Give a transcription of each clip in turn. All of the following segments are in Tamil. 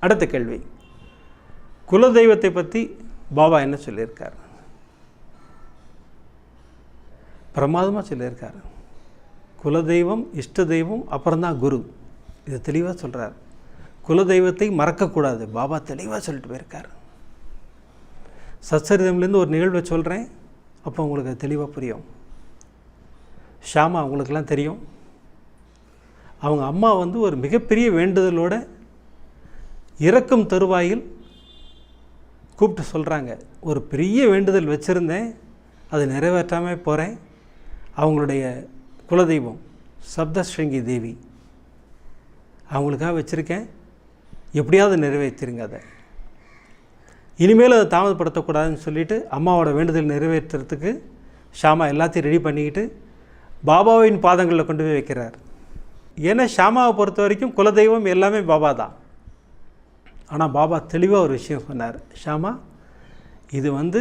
அடுத்த கேள்வி. குலதெய்வத்தை பற்றி பாபா என்ன சொல்லியிருக்கார்? பிரமாதமாக சொல்லியிருக்காரு. குலதெய்வம் இஷ்ட தெய்வம் அப்புறம்தான் குரு. இது தெளிவாக சொல்கிறார் குலதெய்வத்தை மறக்கக்கூடாது. பாபா தெளிவாக சொல்லிட்டு போயிருக்கார். சச்சரிதம்லேருந்து ஒரு நிகழ்வை சொல்கிறேன் அப்போ உங்களுக்கு அது தெளிவாக புரியும். ஷாமா அவங்களுக்கெல்லாம் தெரியும். அவங்க அம்மா வந்து ஒரு மிகப்பெரிய வேண்டுதலோடு இறக்கும் தருவாயில் கூப்பிட்டு சொல்கிறாங்க ஒரு பெரிய வேண்டுதல் வச்சுருந்தேன் அதை நிறைவேற்றாமல் போகிறேன் அவங்களுடைய குலதெய்வம் சப்தஸ்ரீங்கி தேவி அவங்களுக்காக வச்சுருக்கேன். எப்படியாவது நிறைவேற்றிருங்க அதை. இனிமேல் அதை தாமதப்படுத்தக்கூடாதுன்னு சொல்லிவிட்டு அம்மாவோட வேண்டுதல் நிறைவேற்றுறதுக்கு ஷாமா எல்லாத்தையும் ரெடி பண்ணிக்கிட்டு பாபாவின் பாதங்களில் கொண்டு போய் வைக்கிறார். ஏன்னா ஷாமாவை பொறுத்த வரைக்கும் குலதெய்வம் எல்லாமே பாபா தான். ஆனால் பாபா தெளிவாக ஒரு விஷயம் சொன்னார் ஷாமா இது வந்து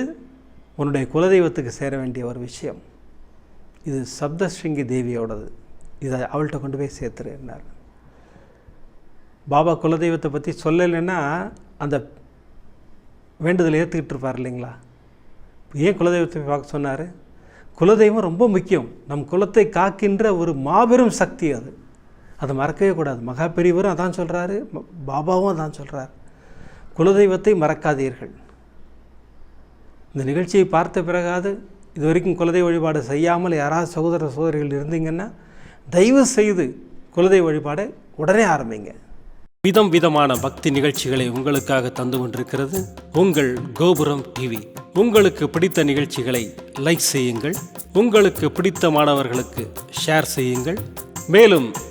உன்னுடைய குலதெய்வத்துக்கு சேர வேண்டிய ஒரு விஷயம். இது சப்தஸ்ருங்கி தேவியோடது. இதை அவள்கிட்ட கொண்டு போய் சேர்த்துருன்னார் பாபா குலதெய்வத்தை பற்றி சொல்லலைன்னா அந்த வேண்டுதலை ஏற்றுக்கிட்டு இருப்பார் இல்லைங்களா? ஏன் குலதெய்வத்தை போய் பார்க்க சொன்னார்? குலதெய்வம் ரொம்ப முக்கியம். நம் குலத்தை காக்கின்ற ஒரு மாபெரும் சக்தி அது. அதை மறக்கவே கூடாது. மகா பெரியவரும் அதான் சொல்கிறாரு பாபாவும் அதான் சொல்கிறார் குலதெய்வத்தை மறக்காதீர்கள். இந்த நிகழ்ச்சியை பார்த்த பிறகாது இது வரைக்கும் குலதெய்வ வழிபாடு செய்யாமல் யாராவது சகோதர சகோதரிகள் இருந்தீங்கன்னா தயவு செய்து குலதெய்வ வழிபாடை உடனே ஆரம்பிங்க. விதம் விதமான பக்தி நிகழ்ச்சிகளை உங்களுக்காக தந்து கொண்டிருக்கிறது உங்கள் கோபுரம் டிவி. உங்களுக்கு பிடித்த நிகழ்ச்சிகளை லைக் செய்யுங்கள். உங்களுக்கு பிடித்த மாணவர்களுக்கு ஷேர் செய்யுங்கள். மேலும்